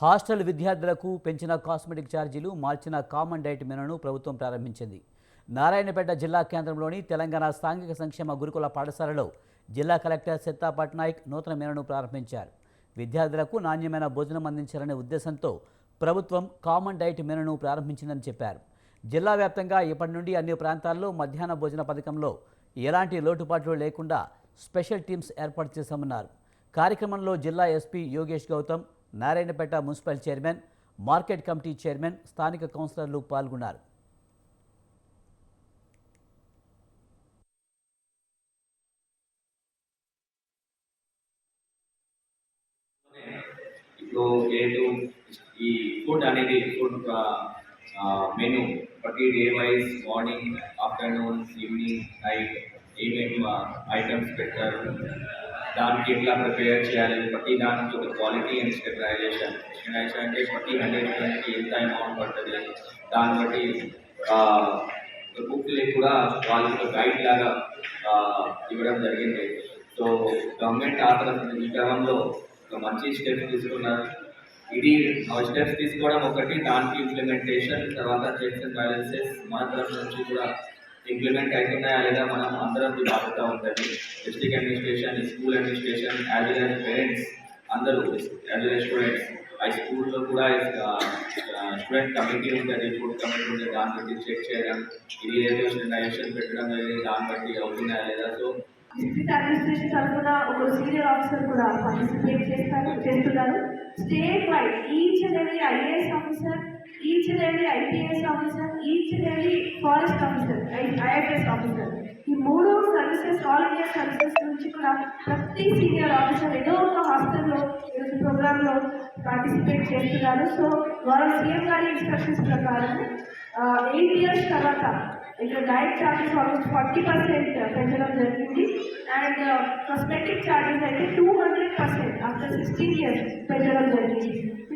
Hostel విద్యార్థులకు పెంచిన cosmetic ఛార్జీలు మార్చిన కామన్ డైట్ మెనూను ప్రభుత్వం ప్రారంభించింది. నారాయణపేట జిల్లా కేంద్రంలోని తెలంగాణ సాంఘిక సంక్షేమ గురుకుల పాఠశాలలో జిల్లా కలెక్టర్ సత్తా పట్నాయక్ నూతన మెనూను ప్రారంభించారు. విద్యార్థులకు నాణ్యమైన భోజనం అందించాలనే ఉద్దేశంతో ప్రభుత్వం కామన్ డైట్ మెనూను ప్రారంభించిందని చెప్పారు. జిల్లా వ్యాప్తంగా ఇప్పటి నుండి అన్ని ప్రాంతాల్లో మధ్యాహ్న భోజన పథకంలో ఎలాంటి లోటుపాట్లు లేకుండా స్పెషల్ టీమ్స్ ఏర్పాటు చేశామన్నారు. కార్యక్రమంలో జిల్లా SP Yogesh Gautam Narayanpet municipal chairman market committee chairman స్థానిక కౌన్సిలర్లు పాల్గొన్నారు. ఇప్పుడు ఈ ఫుడ్ అనేది ఫుడ్ మెను ప్రతి day wise morning afternoon evening night ఏమేమి ఐటమ్స్ పెట్టారు? దానికి ఎట్లా ప్రిపేర్ చేయాలి ప్రతి దానికి ఒక క్వాలిటీ అండ్ స్టెబిలైజేషన్. స్టెబిలైజేషన్ అంటే ప్రతి హండ్రెడ్ ఎంత అమౌంట్ పడుతుంది దాన్ని బట్టి బుక్ కూడా వాళ్ళకి గైడ్ లాగా ఇవ్వడం జరిగింది. సో గవర్నమెంట్ ఆ తరఫున ఈ క్రమంలో ఒక మంచి స్టెప్స్ తీసుకున్నారు. ఇది స్టెప్స్ తీసుకోవడం ఒకటి దానికి ఇంప్లిమెంటేషన్ తర్వాత చెక్స్ అండ్ బ్యాలెన్సెస్ మన తరఫు నుంచి కూడా ఇంప్లిమెంట్ అవుతున్నాయా లేదా మనం అందరం బాధ్యత ఉంటుంది. District administration school administration as well as parents అందరూ యాజ్ వెల్ స్టూడెంట్స్ ఆ స్కూల్లో కూడా స్టూడెంట్ కమిటీ ఉంటుంది ఫుడ్ కమిటీ ఉంటుంది. దాన్ని బట్టి చెక్ చేయడం ఇది ఏదో స్టాండర్డైజేషన్ పెట్టడం అనేది దాన్ని బట్టి అవుతున్నాయా లేదా? సో డిస్ట్రిక్ట్ అడ్మినిస్ట్రేషన్ కూడా ఒక సీనియర్ ఆఫీసర్ కూడా పార్టిసిపేట్ చేస్తారు. చేస్తున్నారు state wide each and every IAS officer each and every IPS officer each and every forest officer IFS officer ఈ మూడు సర్వీసెస్ ఆల్ ఇండియా సర్వీసెస్ నుంచి కూడా ప్రతి సీనియర్ ఆఫీసర్ ఏదో ఒక హాస్టల్లో ఈరోజు ప్రోగ్రాంలో పార్టిసిపేట్ చేస్తున్నారు. సో వాళ్ళ సీఎం గారి ఇన్స్ట్రక్షన్స్ ప్రకారం ఎయిట్ ఇయర్స్ తర్వాత ఇక్కడ diet charges almost forty percent పెంచడం జరిగింది. అండ్ కాస్మెటిక్ ఛార్జెస్ అయితే two hundred percent after sixteen years పెంచడం జరిగింది.